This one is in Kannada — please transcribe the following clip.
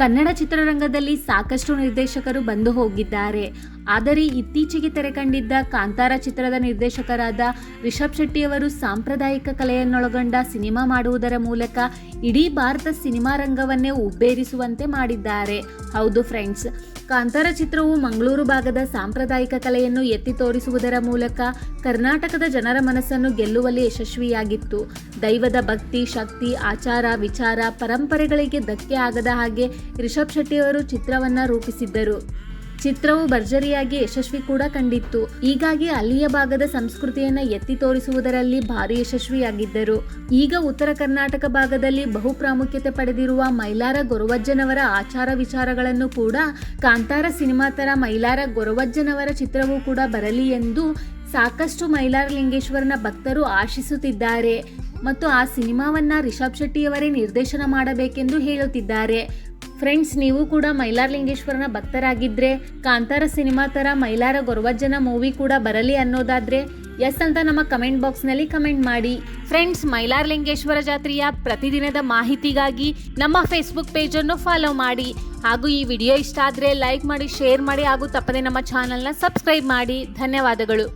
ಕನ್ನಡ ಚಿತ್ರರಂಗದಲ್ಲಿ ಸಾಕಷ್ಟು ನಿರ್ದೇಶಕರು ಬಂದು ಹೋಗಿದ್ದಾರೆ. ಆದರೆ ಇತ್ತೀಚೆಗೆ ತೆರೆ ಕಂಡಿದ್ದ ಕಾಂತಾರ ಚಿತ್ರದ ನಿರ್ದೇಶಕರಾದ ರಿಷಬ್ ಶೆಟ್ಟಿಯವರು ಸಾಂಪ್ರದಾಯಿಕ ಕಲೆಯನ್ನೊಳಗೊಂಡ ಸಿನಿಮಾ ಮಾಡುವುದರ ಮೂಲಕ ಇಡೀ ಭಾರತ ಸಿನಿಮಾ ರಂಗವನ್ನೇ ಉಬ್ಬೇರಿಸುವಂತೆ ಮಾಡಿದ್ದಾರೆ. ಹೌದು ಫ್ರೆಂಡ್ಸ್, ಕಾಂತಾರ ಚಿತ್ರವು ಮಂಗಳೂರು ಭಾಗದ ಸಾಂಪ್ರದಾಯಿಕ ಕಲೆಯನ್ನು ಎತ್ತಿ ತೋರಿಸುವುದರ ಮೂಲಕ ಕರ್ನಾಟಕದ ಜನರ ಮನಸ್ಸನ್ನು ಗೆಲ್ಲುವಲ್ಲಿ ಯಶಸ್ವಿಯಾಗಿತ್ತು. ದೈವದ ಭಕ್ತಿ, ಶಕ್ತಿ, ಆಚಾರ, ವಿಚಾರ, ಪರಂಪರೆಗಳಿಗೆ ಧಕ್ಕೆ ಆಗದ ಹಾಗೆ ರಿಷಬ್ ಶೆಟ್ಟಿಯವರು ಚಿತ್ರವನ್ನು ರೂಪಿಸಿದ್ದರು. ಚಿತ್ರವು ಭರ್ಜರಿಯಾಗಿ ಯಶಸ್ವಿ ಕೂಡ ಕಂಡಿತ್ತು. ಹೀಗಾಗಿ ಅಲ್ಲಿಯ ಭಾಗದ ಸಂಸ್ಕೃತಿಯನ್ನ ಎತ್ತಿ ತೋರಿಸುವುದರಲ್ಲಿ ಭಾರಿ ಯಶಸ್ವಿಯಾಗಿದ್ದರು. ಈಗ ಉತ್ತರ ಕರ್ನಾಟಕ ಭಾಗದಲ್ಲಿ ಬಹು ಪ್ರಾಮುಖ್ಯತೆ ಪಡೆದಿರುವ ಮೈಲಾರ ಗೊರವಜ್ಜನವರ ಆಚಾರ ವಿಚಾರಗಳನ್ನು ಕೂಡ ಕಾಂತಾರ ಸಿನಿಮಾ ತರ ಮೈಲಾರ ಗೊರವಜ್ಜನವರ ಚಿತ್ರವೂ ಕೂಡ ಬರಲಿ ಎಂದು ಸಾಕಷ್ಟು ಮೈಲಾರ ಲಿಂಗೇಶ್ವರನ ಭಕ್ತರು ಆಶಿಸುತ್ತಿದ್ದಾರೆ. ಮತ್ತು ಆ ಸಿನಿಮಾವನ್ನ ರಿಷಬ್ ಶೆಟ್ಟಿಯವರೇ ನಿರ್ದೇಶನ ಮಾಡಬೇಕೆಂದು ಹೇಳುತ್ತಿದ್ದಾರೆ. ಫ್ರೆಂಡ್ಸ್ ನೀವು ಕೂಡ ಮೈಲಾರ ಲಿಂಗೇಶ್ವರನ ಭಕ್ತರಾಗಿದ್ರೆ, ಕಾಂತಾರ ಸಿನಿಮಾ ತರ ಮೈಲಾರ ಗೊರವಜ್ಜನ ಮೂವಿ ಕೂಡ ಬರಲಿ ಅನ್ನೋದಾದ್ರೆ ಎಸ್ ಅಂತ ನಮ್ಮ ಕಮೆಂಟ್ ಬಾಕ್ಸ್ನಲ್ಲಿ ಕಮೆಂಟ್ ಮಾಡಿ. ಫ್ರೆಂಡ್ಸ್ ಮೈಲಾರ ಲಿಂಗೇಶ್ವರ ಜಾತ್ರೆಯ ಪ್ರತಿದಿನದ ಮಾಹಿತಿಗಾಗಿ ನಮ್ಮ ಫೇಸ್ಬುಕ್ ಪೇಜನ್ನು ಫಾಲೋ ಮಾಡಿ. ಹಾಗೂ ಈ ವಿಡಿಯೋ ಇಷ್ಟ ಆದರೆ ಲೈಕ್ ಮಾಡಿ ಶೇರ್ ಮಾಡಿ ಹಾಗೂ ತಪ್ಪದೆ ನಮ್ಮ ಚಾನಲ್ನ ಸಬ್ಸ್ಕ್ರೈಬ್ ಮಾಡಿ. ಧನ್ಯವಾದಗಳು.